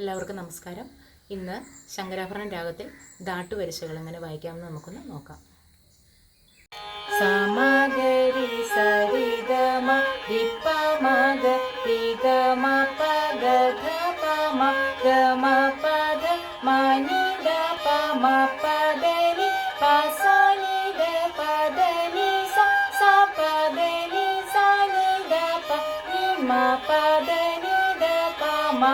എല്ലാവർക്കും നമസ്കാരം. ഇന്ന് ശങ്കരാഭരണ രാഗത്തിൽ ദാട്ടുവരിശകൾ എങ്ങനെ വായിക്കാമെന്ന് നമുക്കൊന്ന് നോക്കാം. സമഗരി സരിഗമ ദിപ്പമഗ ദിഗമ പഗ ധപമ ഗമ പദ മനിദ പമ പദനി പസനിദ പദനി സ പദനി സനിദ പ നിമ പദനി म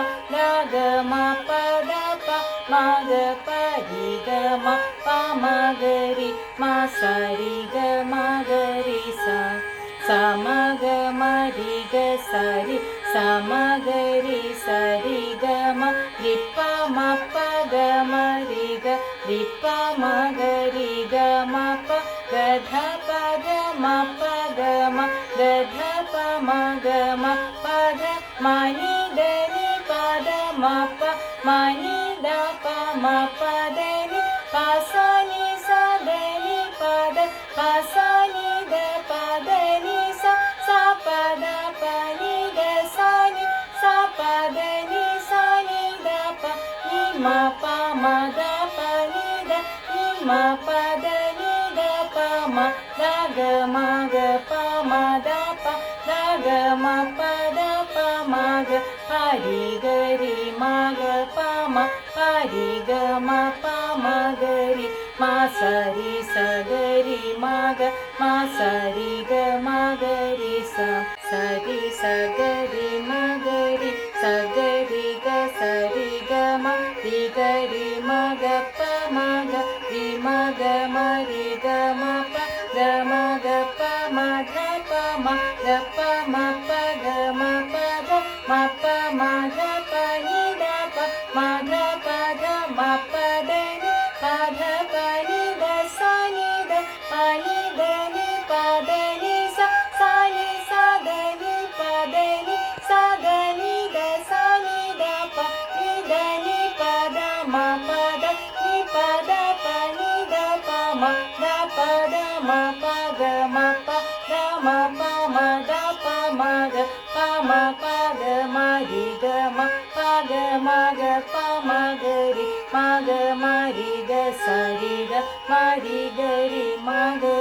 ग म प द प म ग प रि मागरि सा मरिग सरि ग सरि गरि स मागरि ग रि स रि ग म रि प म प ग म रि ग रि प म ग रि ग म प ग ध प ग म प ग म ग ध प म ग म प ग म नि ದ ಪ ಮ ಪ ದ ನಿ ಪ ಸ ನಿ ಸ ದ ನಿ ಪ ದ ಪ ಸ ನಿ ದ ಪ ದ ನಿ ಸ ಸ ಪ ದ ಪ ನಿ ದ ಸ ನಿ ಸ ಪ ದ ನಿ ಸ ನಿ ದ ಪ ನಿ ಮ ಪ ಮ ದ ಪ ನಿ ದ ನಿ ಮ ಪ ದ ನಿ ದ ಪ ಮ ದ ಗ ಮ ಗ ಪ ಮ ದ ಪ ದ ಗ ಮ ಪ ದ ಪ ಮ ಗ ಪ ರಿ ಗ ರಿ సారి గమ పమగరి మా సరి సగరి మగ మా సరి గమగరి స సరి సగరి మగరి సగరి గ సరి గమ రిగరి మగ ప మగ రి మగ మరి గమ ప గమ గ ప మ ధ ప మ గ ప మ ప గ మ ప ధ మ ప మ ధ పని దని పదని సాని సాదని పదని సాదని ద సాని ద పని దని పద మ పద ని పద పని ద పమ ద పద మ పద మ పద మ పమ ద పమ గ పమ పద మ రి గ మ మ గ రి சரிக மரிகரி மக